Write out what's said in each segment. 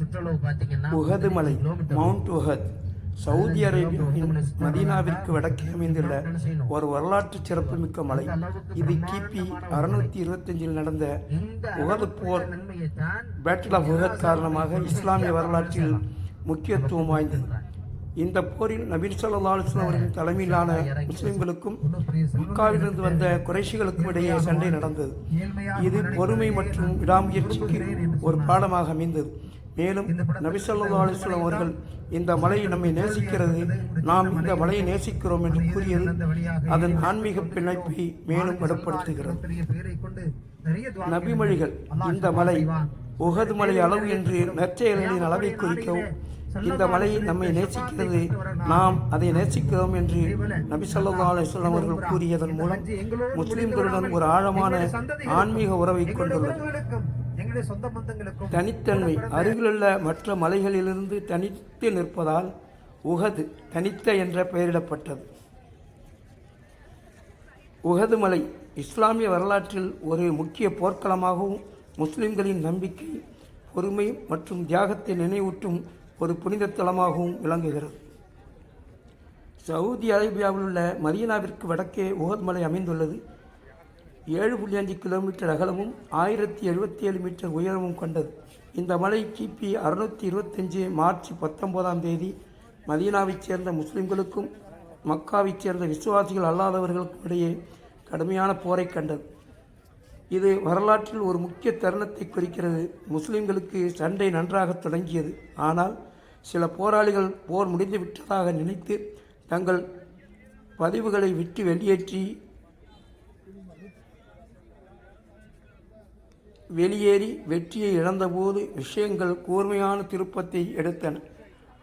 சுற்றளவு பார்த்தீங்கன்னா உஹது மலை மவுண்ட் உஹத் சவுதி அரேபியாவின் மதீனாவிற்கு வடக்கே அமைந்துள்ள ஒரு வரலாற்று சிறப்புமிக்க மலை. இது கிபி அறுநூத்தி இருபத்தஞ்சில் நடந்த உஹது போர் பேட்டில் ஆஃப் உஹத் காரணமாக இஸ்லாமிய வரலாற்றில் முக்கியத்துவம் வாய்ந்தது. இந்த போரில் நபீன் வஸல்லம் அவர்களின் தலைமையிலான முஸ்லிம்களுக்கும் மக்காவிலிருந்து வந்த குறைஷிகளுக்கும் இடையே சண்டை நடந்தது. இது பொறுமை மற்றும் விடாமுயற்சிக்கு ஒரு பாடமாக அமைந்தது. மேலும் நபி ஸல்லல்லாஹு அலைஹி வஸல்லம் அவர்கள் இந்த மலையை நம்மை நேசிக்கிறது. நாம் இந்த மலையை நேசிக்கிறோம் என்று கூறியது அதன் ஆன்மீக பிணைப்பை மேலும் வலுப்படுத்துகிறது. நபிமொழிகள் இந்த மலை உகது மலை அளவு என்று நற்செயல்களின் அளவை குறிக்கவும் இந்த மலை நம்மை நேசிக்கிறது. நாம் அதை நேசிக்கிறோம் என்று நபி ஸல்லல்லாஹு அலைஹி வஸல்லம் அவர்கள் கூறியதன் மூலம் முஸ்லிம்களுடன் ஒரு ஆழமான ஆன்மீக உறவை கொண்டுள்ளது. சொந்த பந்தங்களுக்கும் தனித்தன்மை. அருகிலுள்ள மற்ற மலைகளிலிருந்து தனித்து நிற்பதால் உகது தனித்த என்ற பெயரிடப்பட்டது. உகது மலை இஸ்லாமிய வரலாற்றில் ஒரு முக்கிய போர்க்களமாகவும் முஸ்லிம்களின் நம்பிக்கை பொறுமை மற்றும் தியாகத்தை நினைவூட்டும் ஒரு புனித தலமாகவும் விளங்குகிறது. சவுதி அரேபியாவில் உள்ள மதீனாவிற்கு வடக்கே உகத் மலை அமைந்துள்ளது. ஏழு புள்ளி அஞ்சு கிலோமீட்டர் அகலமும் ஆயிரத்தி எழுபத்தி ஏழு மீட்டர் உயரமும் கொண்டது. இந்த மலை கிபி அறுநூற்றி இருபத்தஞ்சு மார்ச் பத்தொன்பதாம் தேதி மதீனாவைச் சேர்ந்த முஸ்லிம்களுக்கும் மக்காவைச் சேர்ந்த விசுவாசிகள் அல்லாதவர்களுக்கும் இடையே கடுமையான போரை கண்டது. இது வரலாற்றில் ஒரு முக்கிய தருணத்தை குறிக்கிறது. முஸ்லிம்களுக்கு சண்டை நன்றாக தொடங்கியது. ஆனால் சில போராளிகள் போர் முடிந்துவிட்டதாக நினைத்து தங்கள் பதிவுகளை விட்டு வெளியேற்றி வெளியேறி வெற்றியை இழந்தபோது விஷயங்கள் கூர்மையான திருப்பத்தை எடுத்தன.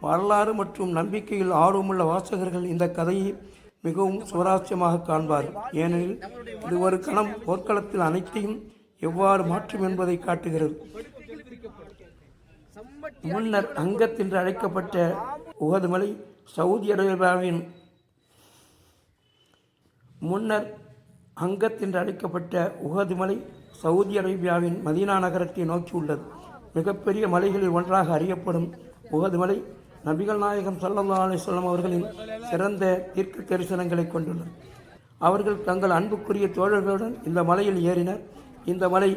வரலாறு மற்றும் நம்பிக்கையில் ஆர்வமுள்ள வாசகர்கள் இந்த கதையை மிகவும் சுவராஸ்யமாக காண்பார்கள். ஏனெனில் இது ஒரு கணம் போர்க்களத்தில் அனைத்தையும் எவ்வாறு மாற்றும் என்பதை காட்டுகிறது. முன்னர் அங்கத் என்று அழைக்கப்பட்ட உகதுமலை சவுதி அரேபியாவின் முன்னர் அங்கத் என்று அழைக்கப்பட்ட உகது மலை சவுதி அரேபியாவின் மதீனா நகரத்தை நோக்கி உள்ளது. மிகப்பெரிய மலைகளில் ஒன்றாக அறியப்படும் உகது மலை நபிகள் நாயகம் சல்லல்லா அலைஹி அவர்களின் சிறந்த தீர்க்க தரிசனங்களை கொண்டுள்ளது. அவர்கள் தங்கள் அன்புக்குரிய தோழர்களுடன் இந்த மலையில் ஏறினர். இந்த மலை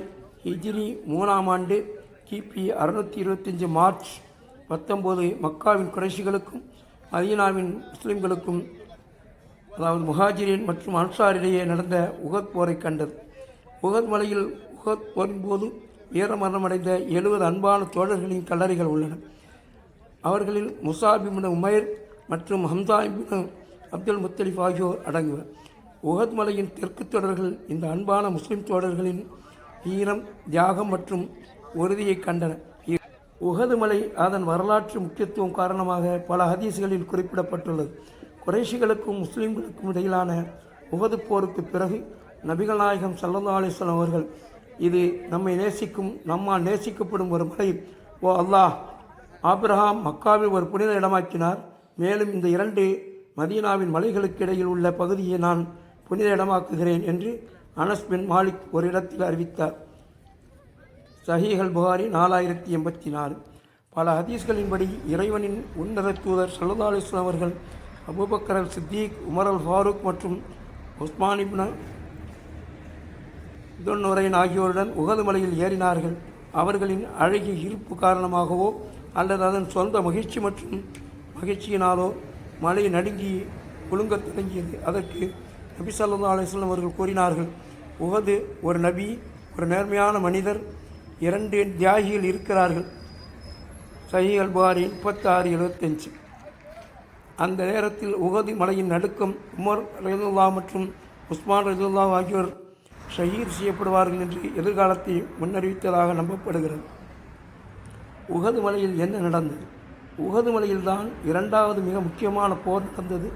ஹிஜ்ரி மூணாம் ஆண்டு கிபி அறுநூற்றி இருபத்தஞ்சு மார்ச் பத்தொம்போது மக்காவின் குறைஷிகளுக்கும் மதீனாவின் முஸ்லிம்களுக்கும் அதாவது முஹாஜிரின் மற்றும் அன்சாரிடையே நடந்த உகத் போரை கண்டது. உகத் மலையில் உகத் போரின் போது வீரமரணமடைந்த எழுபது அன்பான தோழர்களின் கல்லறைகள் உள்ளன. அவர்களில் முசாபிபின் உமைர் மற்றும் ஹம்சாபின் அப்துல் முத்தலிப் ஆகியோர் அடங்குவர். உகத் மலையின் தெற்கு தொடர்கள் இந்த அன்பான முஸ்லிம் தோழர்களின் வீரம் தியாகம் மற்றும் உறுதியை கண்டன. உகது மலை அதன் வரலாற்று முக்கியத்துவம் காரணமாக பல ஹதீஸ்களில் குறிப்பிடப்பட்டுள்ளது. குறைஷிகளுக்கும் முஸ்லீம்களுக்கும் இடையிலான உகது போருக்கு பிறகு நபிகள்நாயகம் நாயகம் அவர்கள் இது நம்மை நேசிக்கும் நம்மால் நேசிக்கப்படும் ஒரு முறை ஓ அல்லாஹ் ஆப்ரஹாம் மக்காவில் ஒரு புனித இடமாக்கினார். மேலும் இந்த இரண்டு மதீனாவின் மலைகளுக்கு இடையில் உள்ள பகுதியை நான் புனித இடமாக்குகிறேன் என்று அனஸ் பின் மாலிக் ஒரு இடத்தில் அறிவித்தார். சஹீஹல் புகாரி நாலாயிரத்தி எண்பத்தி நாலு. பல ஹதீஸ்களின்படி இறைவனின் உன்னத தூதர் சல்லா அலிஸ்லாம் அவர்கள் Abu Bakr al Siddiq Umar al Farooq மற்றும் உஸ்மான் இப்னு துன்னுரைன் ஆகியோருடன் உகது மலையில் ஏறினார்கள். அவர்களின் அழகிய இருப்பு காரணமாகவோ அல்லது அதன் சொந்த மகிழ்ச்சி மற்றும் மகிழ்ச்சியினாலோ மலை நடுங்கி ஒழுங்கத் தொடங்கியது. அதற்கு நபி சல்லா அலிஸ்லாம் அவர்கள் கூறினார்கள் உகது ஒரு நபி ஒரு நேர்மையான மனிதர் இரண்டு தியாகிகள் இருக்கிறார்கள். சஹி அல்பாரி முப்பத்தாறு எழுபத்தஞ்சு அந்த நேரத்தில் உகதி மலையின் நடுக்கம் உமர் ரஜுல்லா மற்றும் உஸ்மான் ரஜுல்லா ஆகியோர் ஷஹீத் செய்யப்படுவார்கள் என்று எதிர்காலத்தை முன்னறிவித்ததாக நம்பப்படுகிறது. உகது மலையில் என்ன நடந்தது? உகது மலையில்தான் இரண்டாவது மிக முக்கியமான போர் நடந்தது.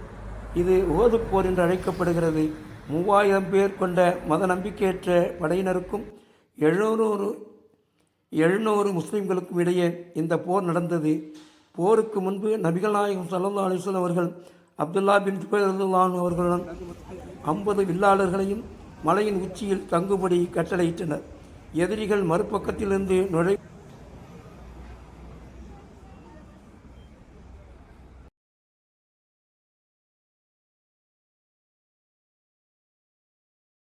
இது உகது போர் என்று அழைக்கப்படுகிறது. மூவாயிரம் பேர் கொண்ட மத நம்பிக்கையற்ற படையினருக்கும் எழுநூறு எழுநூறு முஸ்லிம்களுக்கும் இடையே இந்த போர் நடந்தது. போருக்கு முன்பு நபிகள் நாயகம் சல்லா அலைஹி அவர்கள் அப்துல்லா பின் ஜுபைர் அவர்களுடன் ஐம்பது வில்லாளர்களையும் மலையின் உச்சியில் தங்குபடி கட்டளையிட்டனர். எதிரிகள் மறுபக்கத்திலிருந்து நுழை